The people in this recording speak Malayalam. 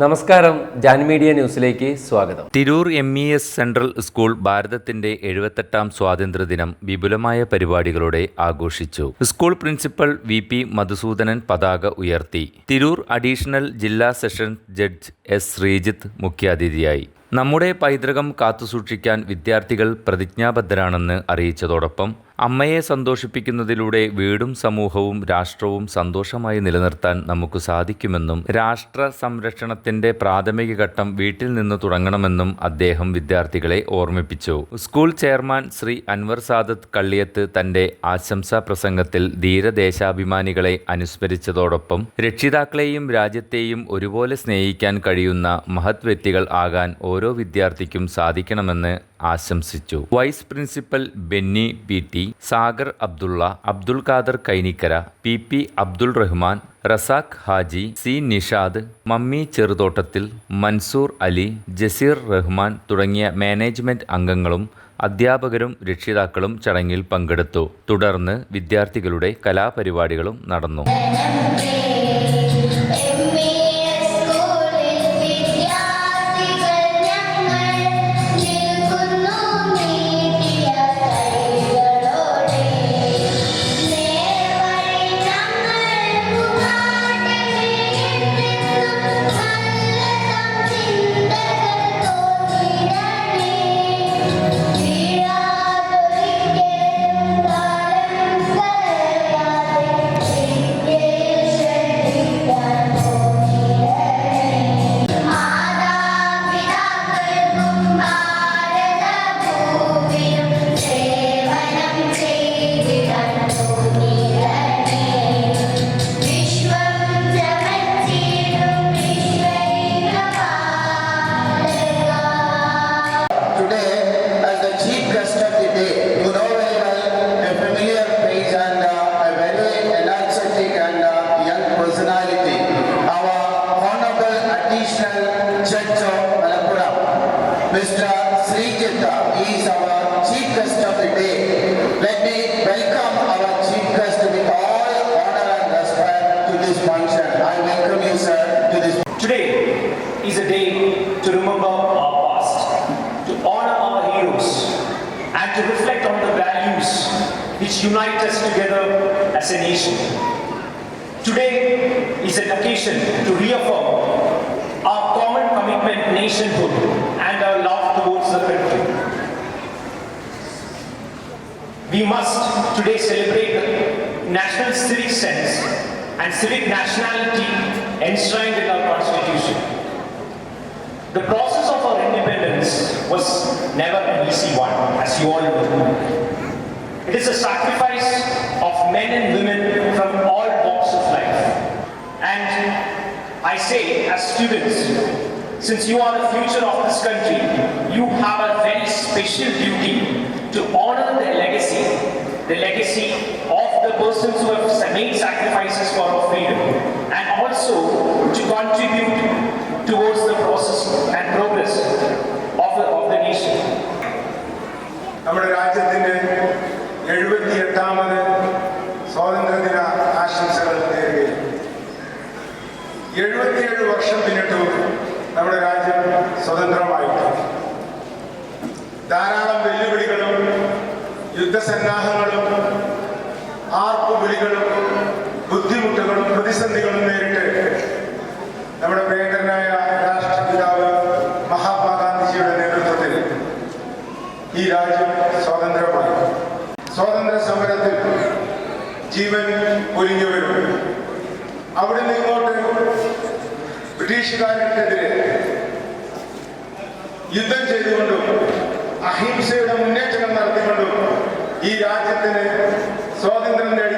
നമസ്കാരം ജാൻ മീഡിയ ന്യൂസിലേക്ക് സ്വാഗതം. Tirur M E S central school ഭാരതത്തിന്റെ എഴുപത്തെട്ടാം സ്വാതന്ത്ര്യദിനം വിപുലമായ പരിപാടികളോടെ ആഘോഷിച്ചു. School principal V P Madhusoodanan പതാക ഉയർത്തി. തിരൂർ അഡീഷണൽ ജില്ലാ സെഷൻ ജഡ്ജ് എസ് ശ്രീജിത്ത് മുഖ്യാതിഥിയായി. നമ്മുടെ പൈതൃകം കാത്തുസൂക്ഷിക്കാൻ വിദ്യാർത്ഥികൾ പ്രതിജ്ഞാബദ്ധരാണെന്ന് അറിയിച്ചതോടൊപ്പം അമ്മയെ സന്തോഷിപ്പിക്കുന്നതിലൂടെ വീടും സമൂഹവും രാഷ്ട്രവും സന്തോഷമായി നിലനിർത്താൻ നമുക്ക് സാധിക്കുമെന്നും രാഷ്ട്ര സംരക്ഷണത്തിന്റെ പ്രാഥമിക ഘട്ടം വീട്ടിൽ നിന്ന് തുടങ്ങണമെന്നും അദ്ദേഹം വിദ്യാർത്ഥികളെ ഓർമ്മിപ്പിച്ചു. സ്കൂൾ ചെയർമാൻ ശ്രീ അൻവർ സാദത്ത് കള്ളിയത്ത് തന്റെ ആശംസാ പ്രസംഗത്തിൽ ധീരദേശാഭിമാനികളെ അനുസ്മരിച്ചതോടൊപ്പം രക്ഷിതാക്കളെയും രാജ്യത്തെയും ഒരുപോലെ സ്നേഹിക്കാൻ കഴിയുന്ന മഹത് വ്യക്തികൾ ആകാൻ ഓരോ വിദ്യാർത്ഥിക്കും സാധിക്കണമെന്ന് ആശംസിച്ചു. Vice principal Benny P T Sagar Abdulla Abdul Khader Kainikkara P P Abdul Rahman Razak Haji C Nishad Mammi Cheruthottathil Mansoor Ali Jaseer Rahman തുടങ്ങിയ മാനേജ്മെന്റ് അംഗങ്ങളും അധ്യാപകരും രക്ഷിതാക്കളും ചടങ്ങിൽ പങ്കെടുത്തു. തുടർന്ന് വിദ്യാർത്ഥികളുടെ കലാപരിപാടികളും നടന്നു. Mr. Sri Srijita, is our chief guest of the day. Let me welcome our chief guest with all honor and respect to this function. I welcome you, sir, to this Today is a day to remember our past, to honor our heroes, and to reflect on the values which unite us together as a nation. Today is an occasion to reaffirm our common commitment, nationhood, and our love towards the country. We must today celebrate national civic sense and civic nationality enshrined in our constitution. The process of our independence was never an easy one, as you all know. It is a sacrifice of men and women from all walks of life. And I say, as students, since you are the future of this country, you have a very special duty to honor their legacy, the legacy of the persons who have made sacrifices for our freedom, and also to contribute towards the process and progress of the, of the nation. നമ്മുടെ രാജ്യത്തിന്റെ എഴുപത്തിയെട്ടാമത് സ്വാതന്ത്ര്യദിന ആശംസകൾ നേരുകയും എഴുപത്തിയേഴ് വർഷം പിന്നിട്ടു നമ്മുടെ രാജ്യം സ്വതന്ത്രമായിട്ട് യുദ്ധസന്നാഹങ്ങളും ആർപ്പുവിളികളും ബുദ്ധിമുട്ടുകളും പ്രതിസന്ധികളും നേരിട്ട് നമ്മുടെ പ്രിയങ്കരനായ രാഷ്ട്രപിതാവ് മഹാത്മാഗാന്ധിജിയുടെ നേതൃത്വത്തിൽ ഈ രാജ്യം സ്വാതന്ത്ര്യമാണ് സ്വാതന്ത്ര്യ സമരത്തിൽ ജീവൻ പൊലിഞ്ഞവരും അവിടുന്ന് ഇങ്ങോട്ട് ബ്രിട്ടീഷുകാർക്കെതിരെ യുദ്ധം ചെയ്തുകൊണ്ടും അഹിംസയുടെ മുന്നേറ്റങ്ങൾ നടത്തിക്കൊണ്ടും ഈ രാജ്യത്തിന് സ്വാതന്ത്ര്യം നേടിത്തന്ന